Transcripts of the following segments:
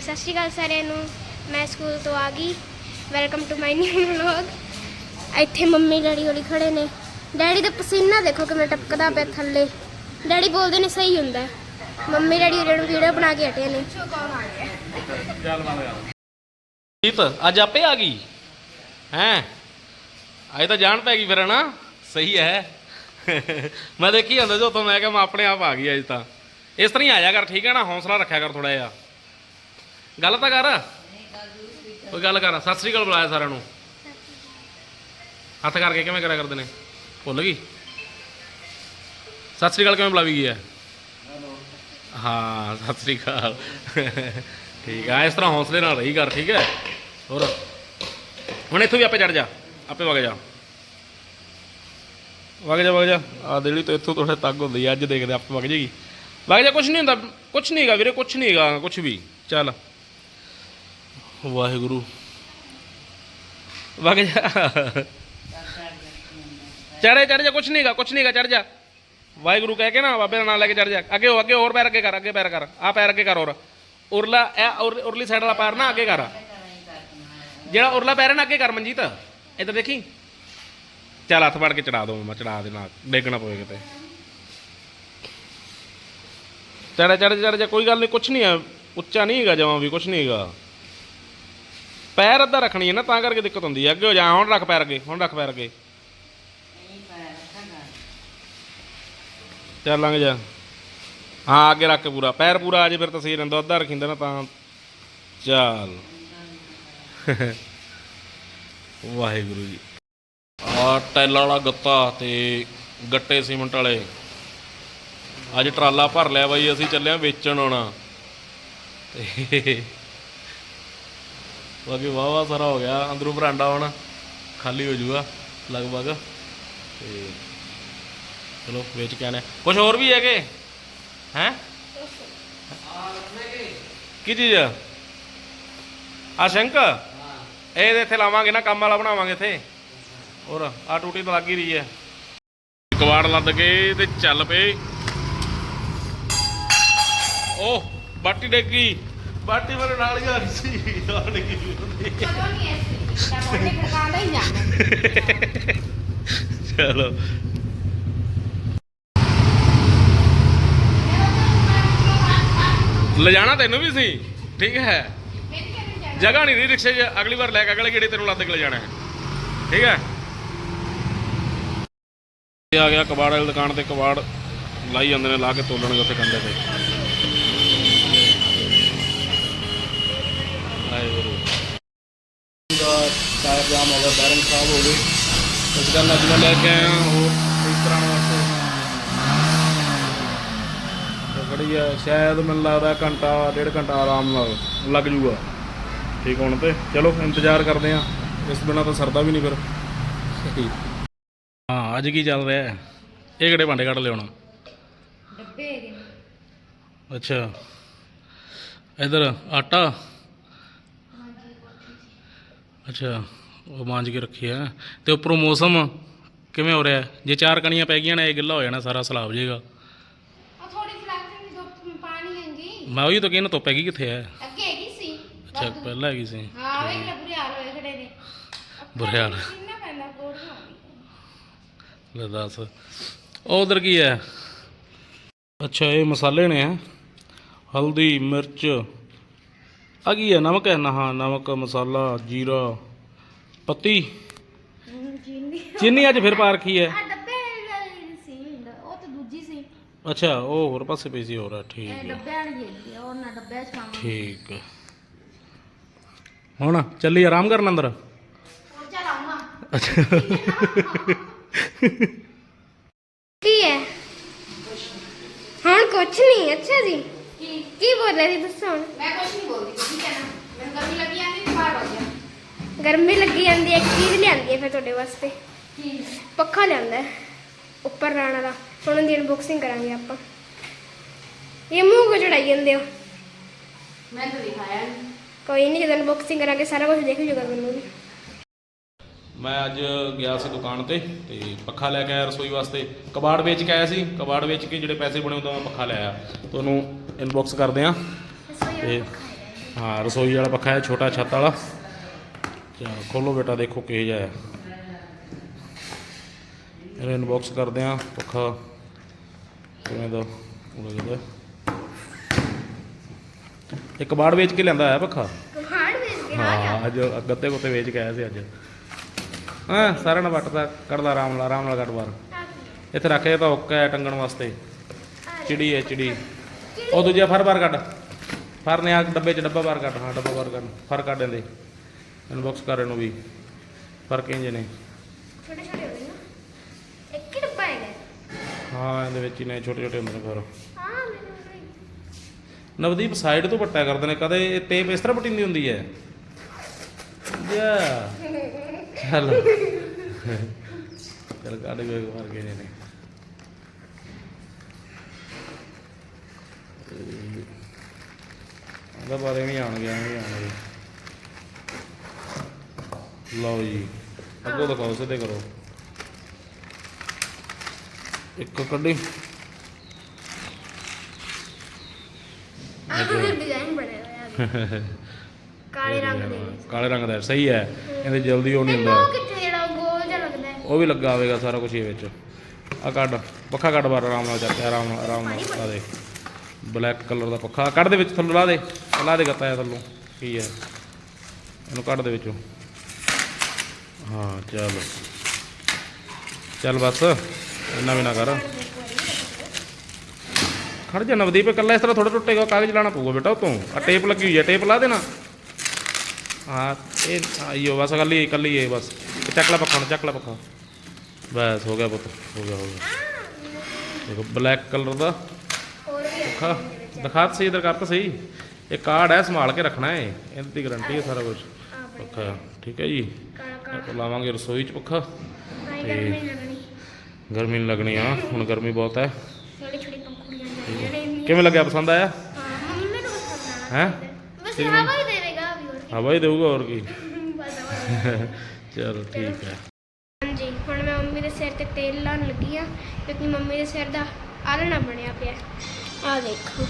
ਸਤਿ ਸ਼੍ਰੀ ਅਕਾਲ ਸਾਰਿਆਂ ਨੂੰ। ਮੈਂ ਸਕੂਲ ਤੋਂ ਆ ਗਈ। Welcome to my new vlog ਇੱਥੇ ਮੰਮੀ ਡੈਡੀ ਹੋਲੀ ਖੜੇ ਨੇ। ਡੈਡੀ ਦਾ ਪਸੀਨਾ ਦੇਖੋ ਕਿਵੇਂ ਟਪਕਦਾ ਪਿਆ ਥੱਲੇ। ਡੈਡੀ ਬੋਲਦੇ ਨੇ, ਸਹੀ ਹੁੰਦਾ। ਮੰਮੀ ਡੈਡੀ ਉਹਨਾਂ ਨੂੰ ਵੀਡੀਓ ਬਣਾ ਕੇ ਹਟੇ ਨੇ। ਜੀਤ ਅੱਜ ਆਪੇ ਆ ਗਈ? ਹੈ? ਅੱਜ ਤਾਂ ਜਾਣ ਪੈ ਗਈ ਫਿਰ ਨਾ ਸਹੀ ਹੈ। ਮੈਂ ਦੇਖੀ ਜਾਂਦਾ ਜੋ ਤੋਂ ਮੈਂ ਕਿਹਾ ਮੈਂ ਆਪਣੇ ਆਪ ਆ ਗਈ ਅੱਜ ਤਾਂ। ਇਸ ਤਰ੍ਹਾਂ ਹੀ ਆ ਜਾ ਕਰ, ਠੀਕ ਹੈ ਨਾ? ਹੌਸਲਾ ਰੱਖਿਆ ਕਰ ਥੋੜਾ ਜਿਹਾ। ਗੱਲ ਤਾਂ ਕਰ। ਕੋਈ ਗੱਲ ਕਰ। ਸਤਿ ਸ੍ਰੀ ਅਕਾਲ ਬੁਲਾਇਆ ਸਾਰਿਆਂ ਨੂੰ। ਹੱਥ ਕਰਕੇ ਕਿਵੇਂ ਕਰਿਆ ਕਰਦੇ ਨੇ? ਭੁੱਲ ਗਈ? ਸਤਿ ਸ੍ਰੀ ਅਕਾਲ ਕਿਵੇਂ ਬੁਲਾਵੀ ਗਈ ਹੈ? ਹਾਂ ਸਤਿ ਸ੍ਰੀ ਅਕਾਲ। ਠੀਕ ਆ ਇਸ ਤਰ੍ਹਾਂ ਹੌਸਲੇ ਨਾਲ ਰਹੀ ਕਰ ਠੀਕ ਹੈ? ਹੋਰ? ਹੁਣ ਇੱਥੋਂ ਵੀ ਆਪੇ ਚੜ ਜਾ। ਆਪੇ ਵਗ ਜਾ। ਵਗ ਜਾ ਵਗ ਜਾ। ਆ ਦੇਲੀ ਤੋਂ ਇੱਥੋਂ ਥੋੜਾ ਤੱਕ ਹੁੰਦੀ ਆ, ਅੱਜ ਦੇਖਦੇ ਆਪੇ ਵਗ ਜੇਗੀ ਵਗ ਜਾ ਕੁਛ ਨਹੀਂ ਹੁੰਦਾ। ਕੁਛ ਨਹੀਂ ਹੈਗਾ ਵੀਰੇ ਕੁਛ ਨਹੀਂ ਹੈਗਾ ਕੁਛ ਵੀ। ਚੱਲ। ਵਾਹਿਗੁਰੂ। ਵਗ ਜਾ। ਚੜੇ ਚੜ ਜਾ, ਕੁਛ ਨਹੀਂ ਹੈਗਾ ਕੁਛ ਨਹੀਂ ਹੈਗਾ ਚੜ ਜਾ। ਵਾਹਿਗੁਰੂ ਕਹਿ ਕੇ ਨਾ ਬਾਬੇ ਦਾ ਨਾਮ ਲੈ ਕੇ ਚੜ ਜਾ। ਅੱਗੇ ਹੋ, ਅੱਗੇ ਹੋਰ ਪੈਰ ਅੱਗੇ ਕਰ, ਅੱਗੇ ਪੈਰ ਕਰ। ਆ ਪੈਰ ਅੱਗੇ ਕਰ ਹੋਰ। ਉਰਲਾ, ਇਹ ਉਰਲੀ ਸਾਈਡ ਵਾਲਾ ਪੈਰ ਨਾ ਅੱਗੇ ਕਰ। ਜਿਹੜਾ ਉਰਲਾ ਪੈਰ ਨਾ ਅੱਗੇ ਕਰ, ਮਨਜੀਤ। ਇੱਧਰ ਦੇਖੀ? ਚੱਲ ਹੱਥ ਫੜ ਕੇ ਚੜਾ ਦੋ, ਮੈਂ ਚੜਾ ਦੇਣਾ। ਡੇਗਣਾ ਪਵੇ ਕਿਤੇ। ਚੜ ਚੜ ਚੜ ਜਾ, ਕੋਈ ਗੱਲ ਨਹੀਂ ਕੁਛ ਨਹੀਂ ਹੈ ਉੱਚਾ ਨਹੀਂ ਹੈਗਾ ਜਮਾਂ ਵੀ, ਕੁਛ ਨਹੀਂ ਹੈਗਾ। ਪੈਰ ਅੱਧਾ ਰੱਖਣੀ ਹੈ ਨਾ, ਤਾਂ ਕਰਕੇ ਦਿੱਕਤ ਹੁੰਦੀ ਹੈ। ਅੱਗੇ ਹੋ ਜਾ, ਹੁਣ ਰੱਖ ਪੈਰ ਅੱਗੇ, ਹੁਣ ਰੱਖ ਪੈਰ ਅੱਗੇ। ਚੱਲ ਲੰਘ ਜਾ। ਹਾਂ, ਅੱਗੇ ਰੱਖ ਪੂਰਾ। ਪੈਰ ਪੂਰਾ ਆ ਜੇ, ਫਿਰ ਤਾਂ ਸਹੀ ਰਹਿੰਦਾ ਅੱਧਾ ਰੱਖਿੰਦਾ ਨਾ, ਤਾਂ ਚੱਲ। ਵਾਹਿਗੁਰੂ ਜੀ। ਆ ਟੈਲਾਂ ਵਾਲਾ ਗੱਤਾ ਤੇ ਗੱਟੇ ਸੀਮੈਂਟ ਵਾਲੇ। ਅੱਜ ਟਰਾਲਾ ਭਰ ਲਿਆ ਬਾਈ, ਅਸੀਂ ਚੱਲੇ ਆ ਵੇਚਣ ਆਉਣਾ। ਤੇ ਬਾਕੀ ਵਾਹ ਵਾਹ ਸਾਰਾ ਹੋ ਗਿਆ ਅੰਦਰੋਂ ਬਰਾਂਡਾ ਹੁਣ ਖਾਲੀ ਹੋ ਜਾਊਗਾ ਲਗਭਗ। ਤੇ ਚਲੋ ਵੇਚ ਕੇ ਆਨੇ ਕੁਝ ਹੋਰ ਵੀ ਹੈਗੇ? ਹੈ? ਕੀ ਚੀਜ਼? ਆ ਸ਼ੰਕ? ਇਹਦੇ ਇੱਥੇ ਲਾਵਾਂਗੇ ਨਾ ਕੰਮ ਵਾਲਾ ਬਣਾਵਾਂਗੇ ਇੱਥੇ। ਹੋਰ ਆ ਟੂਟੀ ਤਾਂ ਲੱਗ ਹੀ ਰਹੀ ਹੈ। ਕਵਾੜ ਲੱਦ ਕੇ ਤੇ ਚੱਲ ਪਏ। ਓਹ ਬਾਟੀ ਡੇਗੀ ਬਾਟੀ ਮੇਰੇ ਨਾਲ ਹੀ ਆ ਗਈ ਸੀ ਡਿੱਗੀ ਹੋਈ। ਚਲੋ। ਲਿਜਾਣਾ ਤੈਨੂੰ ਵੀ ਸੀ ਠੀਕ ਹੈ। ਜਗ੍ਹਾ ਨਹੀਂ ਰਹੀ ਰਿਕਸ਼ੇ 'ਚ ਅਗਲੀ ਵਾਰ ਲੈ ਕੇ ਅਗਲੇ ਗੇੜੇ ਤੈਨੂੰ ਲੱਦ ਕੇ ਲੈ ਜਾਣਾ ਹੈ। ਠੀਕ ਹੈ। ਇਹ ਆ ਗਿਆ ਕਬਾੜ ਵਾਲੀ ਦੁਕਾਨ ਤੇ ਕਬਾੜ ਲਾਈ ਜਾਂਦੇ ਨੇ ਲਾ ਕੇ ਤੋਲਣਗੇ ਉੱਥੇ ਕੰਡੇ ਤੇ। ਵਾਹਿਗੁਰੂ। ਦਾ ਟਾਇਰ ਜਾਮ ਹੋ ਗਿਆ ਬੈਰਿੰਗ ਖਰਾਬ ਹੋ ਗਈ ਇਸ ਗੱਲ ਅੱਜ ਮੈਂ ਲੈ ਕੇ ਆਇਆ ਹੋਰ ਠੀਕ ਕਰਾਉਣ ਵਾਸਤੇ ਤੇ ਖੜੀ ਆ ਸ਼ਾਇਦ ਮੈਨੂੰ ਲੱਗਦਾ ਘੰਟਾ ਡੇਢ ਘੰਟਾ ਆਰਾਮ ਨਾਲ ਲੱਗ ਜੂਗਾ। ਠੀਕ ਹੋਣ ਤੇ। ਚਲੋ ਇੰਤਜ਼ਾਰ ਕਰਦੇ ਆ ਇਸ ਬਿਨਾ ਤਾਂ ਸਰਦਾ ਵੀ ਨਹੀਂ ਫਿਰ। ਹਾਂ ਅੱਜ ਕੀ ਚੱਲ ਰਿਹਾ ਹੈ? ਇਹ ਕਿਹੜੇ ਭਾਂਡੇ ਕੱਢ ਲਿਆਉਣਾ? ਡੱਬੇ ਅੱਛਾ। ਇਧਰ ਆਟਾ? ਅੱਛਾ ਉਹ ਮਾਂਜ ਕੇ ਰੱਖਿਆ। ਤੇ ਉੱਪਰੋਂ ਮੌਸਮ ਕਿਵੇਂ ਹੋ ਰਿਹਾ? ਜੇ ਚਾਰ ਕਣੀਆਂ ਪੈ ਗਈਆਂ ਨੇ ਇਹ ਗਿੱਲਾ ਹੋ ਜਾਣਾ ਸਾਰਾ ਸਲਾਬ ਜਾਏਗਾ ਹੈਗੀ ਮੈਂ ਉਹੀ ਤਾਂ ਕਹਿੰਦਾ ਧੁੱਪ ਹੈਗੀ ਕਿੱਥੇ ਹੈ ਅੱਗੇ ਹੈਗੀ ਸੀ। ਅੱਛਾ ਪਹਿਲਾਂ ਹੈਗੀ ਸੀ। ਹਾਂ ਵੇਖ ਲੈ ਦੱਸ। ਉਹ ਉਧਰ ਕੀ ਹੈ ਅੱਛਾ ਇਹ ਮਸਾਲੇ ਨੇ ਹੈਂ? ਹਲਦੀ ਮਿਰਚ। ਆ ਕੀ ਹੈ? ਨਮਕ ਹੈ? ਨਾ ਹਾਂ ਨਮਕ ਮਸਾਲਾ ਜੀਰਾ ਪੱਤੀ। ਚੀਨੀ ਅੱਜ ਫਿਰ ਪਾ ਰੱਖੀ ਹੈ। ਆ ਡੱਬੇ ਵਾਲੀ ਸੀ ਉਹ ਤਾਂ ਦੂਜੀ ਸੀ। ਅੱਛਾ ਉਹ ਹੋਰ ਪਾਸੇ ਪਈ ਸੀ ਹੋਰ ਹੈ, ਠੀਕ ਇਹ ਹੈ। ਡੱਬੇ ਵਾਲੀ ਹੈਗੀ ਆ, ਉਹ ਨਾ ਡੱਬੇ ਚ ਪਾਵਾਂ ਠੀਕ ਹੈ। ਹੁਣ ਚੱਲੀ ਆਰਾਮ ਕਰਨ ਅੰਦਰ? ਹੋਰ ਚੱਲ ਆਉਂਗਾ। ਅੱਛਾ। ਕੀ ਹੈ? ਹੁਣ ਕੁਛ ਨਹੀਂ ਅੱਛਾ ਜੀ। ਕੀ ਕੀ ਬੋਲ ਰਹੇ ਸੀ ਦੱਸੋ ਹੁਣ? ਮੈਂ ਕੁਛ ਨਹੀਂ ਬੋਲਦੀ ਤੁਸੀਂ ਕਹਿਣਾ। ਮੈਨੂੰ ਗਰਮੀ ਲੱਗੀ ਜਾਂਦੀ ਬੁਖਾਰ ਹੋ ਗਿਆ ਗਰਮੀ ਲੱਗੀ ਜਾਂਦੀ ਹੈ ਇੱਕ ਚੀਜ਼ ਲਿਆਂਦੀ ਹੈ ਫਿਰ ਤੁਹਾਡੇ ਵਾਸਤੇ? ਕੀ? ਪੱਖਾ ਲਿਆਂਦਾ ਹੈ, ਉੱਪਰ ਰਹਿਣ ਵਾਲਾ। ਹੁਣ ਉਹਦੀ ਅਨਬਾਕਸਿੰਗ ਕਰਾਂਗੇ ਆਪਾਂ। ਇਹ ਮੂੰਹ ਕੋ ਚੜਾਈ ਜਾਂਦੇ ਹੋ? ਮੈਂ ਤਾਂ ਦਿਖਾਇਆ ਨਹੀਂ ਕੋਈ ਨਹੀਂ ਜਦੋਂ ਅਨਬਾਕਸਿੰਗ ਕਰਾਂਗੇ ਸਾਰਾ ਕੁਝ ਦੇਖ ਜੂਗਾ ਮੈਨੂੰ ਵੀ ਮੈਂ ਅੱਜ ਗਿਆ ਸੀ ਦੁਕਾਨ ਤੇ ਤੇ ਪੱਖਾ ਲੈ ਕੇ ਆਇਆ ਰਸੋਈ ਵਾਸਤੇ। ਕਬਾੜ ਵੇਚ ਕੇ ਆਇਆ ਸੀ। ਕਬਾੜ ਵੇਚ ਕੇ ਜਿਹੜੇ ਪੈਸੇ ਬਣੇ ਉਹਦਾ ਮੈਂ ਪੱਖਾ ਲੈ ਆਇਆ। ਤੁਹਾਨੂੰ ਇਨਬਾਕਸ ਕਰਦੇ ਆ ਤੇ ਹਾਂ। ਰਸੋਈ ਵਾਲਾ ਪੱਖਾ ਹੈ ਛੋਟਾ ਛੱਤ ਵਾਲਾ। ਚਾ ਖੋਲੋ ਬੇਟਾ ਦੇਖੋ ਕਿਹੋ ਜਿਹਾ ਹੈ। ਇਹਨੂੰ ਇਨਬਾਕਸ ਕਰਦੇ ਆ ਪੱਖਾ। ਕਿਵੇਂ ਦਾ ਲੱਗਦਾ ਇੱਕ ਬਾੜ ਵੇਚ ਕੇ ਲਿਆਂਦਾ ਹੈ ਪੱਖਾ? ਹਾਰਡ ਵੇਚ ਕੇ ਹਾਂ ਅੱਜ ਗੱਤੇ ਗੁੱਤੇ ਵੇਚ ਕੇ ਆਇਆ ਸੀ ਅੱਜ। ਹਾਂ ਸਾਰਿਆਂ ਨਾਲ ਵੱਟਦਾ ਕੱਢਦਾ ਆਰਾਮ ਨਾਲ ਆਰਾਮ ਨਾਲ ਕੱਢ ਬਾਹਰ। ਇੱਥੇ ਰੱਖੇ ਤਾਂ ਹੁੱਕਾ ਹੈ ਟੰਗਣ ਵਾਸਤੇ। ਚਿੜੀ ਹੈ ਚਿੜੀ। ਉਹ ਦੂਜਾ ਫਰ ਬਾਹਰ ਕੱਢ। ਫਰ ਨੇ ਆ ਡੱਬੇ 'ਚ ਡੱਬਾ ਬਾਹਰ ਕੱਢ। ਹਾਂ ਡੱਬਾ ਬਾਹਰ ਕੱਢ। ਫਰ ਕੱਢ ਦਿੰਦੇ ਇਨਬਾਕਸ ਕਰ ਇਹਨੂੰ ਵੀ। ਫਰ ਕਿੰਜ ਨੇ। ਛੋਟੇ ਛੋਟੇ ਹੋ ਗਏ ਨਾ। ਇੱਕ ਹੀ ਡੱਬਾ ਹੈਗਾ। ਹਾਂ ਇਹਦੇ ਵਿੱਚ ਹੀ ਨੇ ਛੋਟੇ ਛੋਟੇ ਹੁੰਦੇ ਨੇ ਫਰ। ਹਾਂ। ਨਵਦੀਪ ਸਾਈਡ ਤੋਂ ਵੱਟਿਆ ਕਰਦੇ ਨੇ। ਕਦੇ ਇਹ ਟੇਪ ਇਸ ਤਰ੍ਹਾਂ ਪਟਿੰਦੀ ਹੁੰਦੀ ਹੈ। ਜਾ ਚੱਲ। ਚੱਲ ਕੱਢ ਕੇ ਮਾਰ ਕੇ ਨੇ ਉਹਦਾ ਬਾਰੇ ਨਹੀਂ ਆਣ ਗਿਆ ਨਹੀਂ ਆਣਗੇ ਲਓ ਜੀ, ਅੱਗੋਂ ਦਿਖਾਓ, ਸਿੱਧੇ ਕਰੋ। ਇੱਕ ਕੱਢੀ। ਆਹ ਡਿਜ਼ਾਈਨ ਬਣਿਆ ਹੋਇਆ ਕਾਲੇ ਰੰਗ ਦੇ। ਕਾਲੇ ਰੰਗ ਦਾ ਸਹੀ ਹੈ। ਇਹਦੇ ਜਲਦੀ ਉਹ ਨਹੀਂ ਤੇ ਹੁੰਦਾ। ਉਹ ਕਿੱਥੇ ਜਿਹੜਾ ਉਹ ਗੋਲ ਜਿਹਾ ਲੱਗਦਾ ਹੈ? ਉਹ ਵੀ ਲੱਗਾ ਹੋਵੇਗਾ ਸਾਰਾ ਕੁਝ ਇਹ ਵਿੱਚ। ਆ ਕੱਢ ਪੱਖਾ ਕੱਢ ਬਾਹਰ ਆਰਾਮ ਨਾਲ ਜਾ ਕੇ ਆਰਾਮ ਨਾਲ ਆਰਾਮ ਨਾਲ ਲਾ ਦੇ ਬਲੈਕ ਕਲਰ ਦਾ ਪੱਖਾ ਕੱਢ ਦੇ ਵਿੱਚ ਥੱਲੋਂ ਲਾ ਦੇ। ਲਾ ਦੇ ਗੱਤਾ ਥੱਲੋਂ ਕੀ ਹੈ? ਇਹਨੂੰ ਕੱਢ ਦੇ ਵਿੱਚੋਂ। ਹਾਂ ਚੱਲ। ਚੱਲ ਬਸ ਇੰਨਾ ਵੀ ਨਾ ਕਰ। ਖੜ ਜਾ ਨਵਦੀਪ ਇਕੱਲਾ ਇਸ ਤਰ੍ਹਾਂ ਥੋੜਾ ਟੁੱਟੇਗਾ ਕਾਗਜ਼ ਲਾਣਾ ਪਊਗਾ ਬੇਟਾ ਉਤੋਂ। ਆ ਟੇਪ ਲੱਗੀ ਹੋਈ ਹੈ ਟੇਪ ਲਾ ਦੇਣਾ। ਹਾਂ ਇਹ ਆਈਓ ਬਸ ਕੱਲੀ ਕੱਲੀ ਇਹ ਬਸ। ਚੱਕ ਲੈ ਪੱਖਾ ਨੂੰ ਚੱਕ ਲੈ ਪੱਖਾ। ਬਸ ਹੋ ਗਿਆ ਪੁੱਤ ਹੋ ਗਿਆ ਹੋ ਗਿਆ। ਦੇਖੋ ਬਲੈਕ ਕਲਰ ਦਾ ਪੱਖਾ। ਦਿਖਾ ਸਹੀ ਇਧਰ ਕਰ ਤਾਂ ਸਹੀ। ਇਹ ਕਾਰਡ ਹੈ ਸੰਭਾਲ ਕੇ ਰੱਖਣਾ ਹੈ ਇਹਦੀ ਦੀ ਗਾਰੰਟੀ ਹੈ ਸਾਰਾ ਕੁਝ ਪੱਖਾ ਠੀਕ ਹੈ ਜੀ। ਲਾਵਾਂਗੇ ਰਸੋਈ 'ਚ ਪੱਖਾ। ਗਰਮੀ ਨਹੀਂ ਲੱਗਣੀ। ਗਰਮੀ ਨਹੀਂ ਲੱਗਣੀ ਆ ਹੁਣ ਗਰਮੀ ਬਹੁਤ ਹੈ। ਕਿਵੇਂ ਲੱਗਿਆ ਪਸੰਦ ਆਇਆ? ਹਾਂ ਮੰਮੀ ਮੈਨੂੰ ਬਸ ਖਾਣਾ ਹੈਂ? ਬਸ ਹਵਾ ਹੀ ਹੋਰ ਹਵਾ ਹੀ ਦੇਊਗਾ ਹੋਰ ਕੀ। ਚਲੋ ਠੀਕ ਹੈ। ਹਾਂਜੀ ਹੁਣ ਮੈਂ ਮੰਮੀ ਦੇ ਸਿਰ ਤੇ ਤੇਲ ਲਾਉਣ ਲੱਗੀ ਆ ਕਿਉਂਕਿ ਮੰਮੀ ਦੇ ਸਿਰ ਦਾ ਆਲਣਾ ਬਣਿਆ ਪਿਆ। ਆ ਦੇਖੋ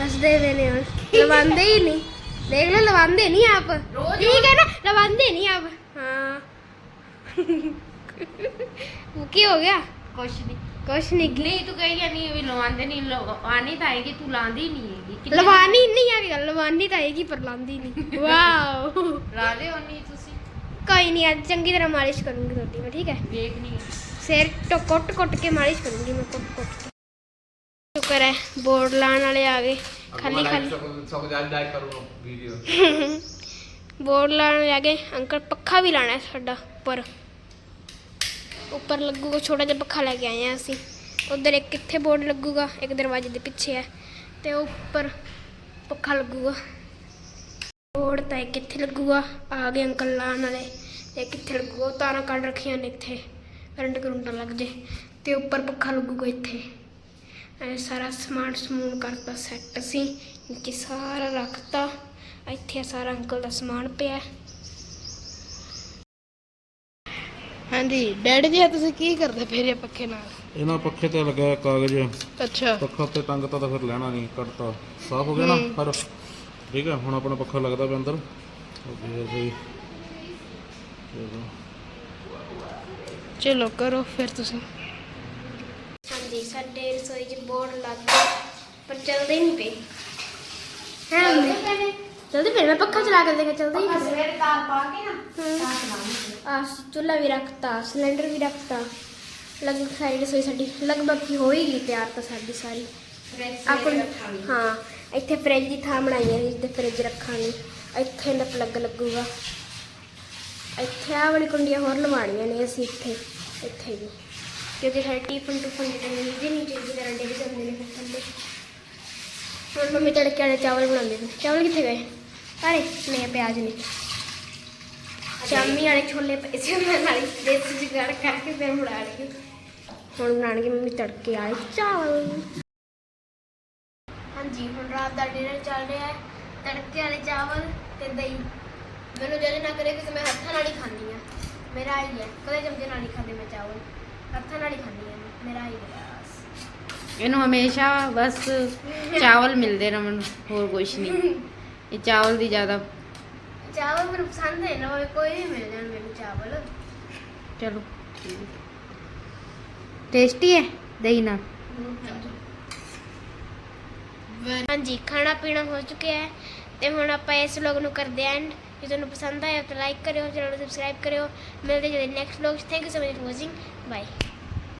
ਹੱਸਦੇ ਵੇ ਨੇ ਲਵਾਉਂਦੇ ਹੀ ਨਹੀਂ। ਦੇਖ ਲਓ ਲਵਾਉਂਦੇ ਨਹੀਂ ਆਪ। ਠੀਕ ਹੈ ਨਾ ਲਵਾਉਂਦੇ ਨਹੀਂ ਆਪ। ਹਾਂ। ਉਹ ਕੀ ਹੋ ਗਿਆ? ਕੁਛ ਨਹੀਂ। ਕੁਛ ਨਹੀਂ ਨਹੀਂ ਤੂੰ ਕਹੀ ਨਹੀਂ ਵੀ ਲਵਾਉਂਦੇ ਨਹੀਂ ਲਵਾਣੀ ਤਾਂ ਆਏਗੀ ਤੂੰ ਲਾਉਂਦੀ ਨਹੀਂ ਹੈਗੀ ਕਿੰਨੇ ਲਵਾਨੀ ਨਹੀਂ ਆ ਗੱਲ ਲਵਾਨੀ ਤਾਂ ਆਏਗੀ ਪਰ ਲਾਉਂਦੀ ਨਹੀਂ ਵਾਓ ਲਾ ਦੇ ਨਹੀਂ ਤੁਸੀਂ ਕੋਈ ਨਹੀਂ ਅੱਜ ਚੰਗੀ ਤਰ੍ਹਾਂ ਮਾਲਿਸ਼ ਕਰੂੰਗੀ ਤੁਹਾਡੀ ਮੈਂ ਠੀਕ ਹੈ ਵੇਖਣੀ ਹੈ ਸਿਰ ਟੋ ਕੁੱਟ ਕੁੱਟ ਕੇ ਮਾਲਿਸ਼ ਕਰੂੰਗੀ ਮੈਂ ਕੁੱਟ ਕੁੱਟ ਕੇ ਸ਼ੁਕਰ ਹੈ ਬੋਰਡ ਲਾਣ ਵਾਲੇ ਆ ਗਏ ਖਾਲੀ ਖਾਲੀ सब जान जाए करूँगा वीडियो ਬੋਰਡ ਲਾਣ ਵਾਲੇ ਆ ਗਏ ਅੰਕਲ ਪੱਖਾ ਵੀ ਲਾਣਾ ਹੈ ਸਾਡਾ ਉੱਪਰ ਉੱਪਰ ਲੱਗੂਗਾ, ਛੋਟਾ ਜਿਹਾ ਪੱਖਾ ਲੈ ਕੇ ਆਏ ਆ ਅਸੀਂ। ਉਧਰ ਇੱਕ ਕਿੱਥੇ ਬੋਰਡ ਲੱਗੂਗਾ, ਇੱਕ ਦਰਵਾਜ਼ੇ ਦੇ ਪਿੱਛੇ ਹੈ ਤੇ ਉੱਪਰ ਪੱਖਾ ਲੱਗੂਗਾ। ਬੋਰਡ ਤਾਂ ਇੱਕ ਕਿੱਥੇ ਲੱਗੂਗਾ, ਆ ਗਏ ਅੰਕਲ ਲਾਣ ਵਾਲੇ। ਤੇ ਕਿੱਥੇ ਲੱਗੂਗਾ ਤਾਰਾਂ ਕੱਢ ਰੱਖੀਆਂ ਨੇ ਇੱਥੇ, ਕਰੰਟ ਕਰੰਟ ਲੱਗ ਜੇ। ਤੇ ਉੱਪਰ ਪੱਖਾ ਲੱਗੂਗਾ ਇੱਥੇ। ਐ ਸਾਰਾ ਸਮਾਨ ਸਮੂਨ ਕਰਤਾ ਸੈੱਟ ਅਸੀਂ, ਨੀਚੇ ਸਾਰਾ ਰੱਖਤਾ। ਇੱਥੇ ਸਾਰਾ ਅੰਕਲ ਦਾ ਸਮਾਨ ਪਿਆ। ਹਾਂਜੀ। ਡੈਡੀ ਜੀ ਤੁਸੀਂ ਕੀ ਕਰਦੇ ਫਿਰ ਇਹ ਪੱਖੇ ਨਾਲ? ਇਹਨਾਂ ਪੱਖੇ ਤੇ ਲੱਗਾ ਕਾਗਜ਼। ਅੱਛਾ। ਪੱਖਾ ਤੇ ਟੰਗਤਾ ਤਾਂ ਫਿਰ ਲੈਣਾ ਨਹੀਂ ਕੱਟਤਾ ਸਾਫ਼ ਹੋ ਗਿਆ ਨਾ ਪਰ ਠੀਕ ਹੈ ਹੁਣ ਆਪਣਾ ਪੱਖਾ ਲੱਗਦਾ ਪਿਆ ਅੰਦਰ। ਓਕੇ ਜੀ ਚਲੋ। ਕਰੋ ਫਿਰ ਤੁਸੀਂ। ਹਾਂਜੀ ਸਾਡੇ ਰਸੋਈ 'ਚ ਬੋਰਡ ਲੱਗ ਗਏ ਪਰ ਚੱਲਦੇ ਨਹੀਂ ਪਏ। ਹੈ ਜਲਦੀ ਫਿਰ ਮੈਂ ਪੱਖਾ ਚਲਾ ਕੇ ਦੇਖਿਆ ਚੱਲਦਾ ਹੀ ਨਹੀਂ। ਸਵੇਰੇ ਪਾ ਕੇ ਨਾ ਆ। ਚੁੱਲ੍ਹਾ ਵੀ ਰੱਖਤਾ ਸਿਲੰਡਰ ਵੀ ਰੱਖਤਾ। ਲਗਭਗ ਸਾਰੀ ਰਸੋਈ ਸਾਡੀ ਲਗਭਗ ਹੀ ਹੋ ਹੀ ਗਈ ਤਿਆਰ ਤਾਂ ਸਾਡੀ ਸਾਰੀ। ਆਪਣੀ ਹਾਂ ਇੱਥੇ ਫ੍ਰਿਜ ਦੀ ਥਾਂ ਬਣਾਈ ਹੈ ਜਿੱਥੇ ਫ੍ਰਿਜ ਰੱਖਾਂਗੇ। ਇੱਥੇ ਇਹਦਾ ਪਲੱਗ ਲੱਗੂਗਾ। ਇੱਥੇ ਆਹ ਵਾਲੀ ਕੁੰਡੀਆਂ ਹੋਰ ਲਵਾਉਣੀਆਂ ਨੇ ਅਸੀਂ ਇੱਥੇ ਇੱਥੇ ਵੀ। ਕਿਉਂਕਿ ਸਾਡੇ ਟੀਫਨ ਟੂਫਨ ਜਿਹੜੇ ਨੀਚੇ ਨੀਚੇ ਦੀ ਤਰ੍ਹਾਂ ਡਿੱਗ ਜਾਂਦੇ ਨੇ ਫਿਰ ਥੱਲੇ ਹੁਣ ਮੰਮੀ ਤੜਕੇ ਵਾਲੇ ਚਾਵਲ ਬਣਾਉਂਦੇ ਨੇ। ਚਾਵਲ ਕਿੱਥੇ ਗਏ? ਅਰੇ ਨੇ ਪਿਆਜ਼ ਨੇ। ਸ਼ਾਮੀ ਵਾਲੇ ਛੋਲੇ ਪਏ ਸੀ ਉਹਨਾਂ ਨਾਲ ਹੀ ਦੇਸੀ ਜੁਗਾੜ ਕਰਕੇ ਫਿਰ ਬਣਾ ਲਏ ਹੁਣ ਬਣਾਉਣਗੇ ਮੰਮੀ ਤੜਕੇ ਵਾਲੇ ਚਾਵਲ। ਹਾਂਜੀ ਹੁਣ ਰਾਤ ਦਾ ਡਿਨਰ ਚੱਲ ਰਿਹਾ ਹੈ। ਤੜਕੇ ਵਾਲੇ ਚਾਵਲ ਤੇ ਦਹੀਂ। ਮੈਨੂੰ ਜਦ ਨਾ ਕਰੇ ਕਿ ਮੈਂ ਹੱਥਾਂ ਨਾਲ ਹੀ ਖਾਂਦੀ ਆ ਮੇਰਾ ਹੀ ਹੈ ਕਦੇ ਚਮਚੇ ਨਾਲ ਨਹੀਂ ਖਾਂਦੇ ਮੈਂ ਚਾਵਲ। ਹੱਥਾਂ ਨਾਲ ਹੀ ਖਾਂਦੀ ਆ। ਮੇਰਾ ਹੀ ਹੈ ਇਹਨੂੰ ਹਮੇਸ਼ਾ ਬਸ ਚਾਵਲ ਮਿਲਦੇ ਰਮਨ ਹੋਰ ਕੁਛ ਨਹੀਂ। ਇਹ ਚਾਵਲ ਦੀ ਜ਼ਿਆਦਾ ਚਾਵਲ ਮੈਨੂੰ ਪਸੰਦ ਹੈ ਨਾ ਕੋਈ ਵੀ ਮਿਲ ਜਾਣ ਮੈਨੂੰ ਚਾਵਲ। ਚਲੋ। ਟੇਸਟੀ ਹੈ? ਦਹੀਂ ਨਾਲ? ਹਾਂਜੀ। ਖਾਣਾ ਪੀਣਾ ਹੋ ਚੁੱਕਿਆ ਹੈ ਤੇ ਹੁਣ ਆਪਾਂ ਇਸ ਵਲੌਗ ਨੂੰ ਕਰਦੇ ਆਂ ਜੇ ਤੁਹਾਨੂੰ ਪਸੰਦ ਆਇਆ ਤਾਂ ਲਾਈਕ ਕਰਿਓ ਚੈਨਲ ਨੂੰ ਸਬਸਕ੍ਰਾਈਬ ਕਰਿਓ। ਮਿਲਦੇ ਜਦੇ next vlog thank you so much for watching bye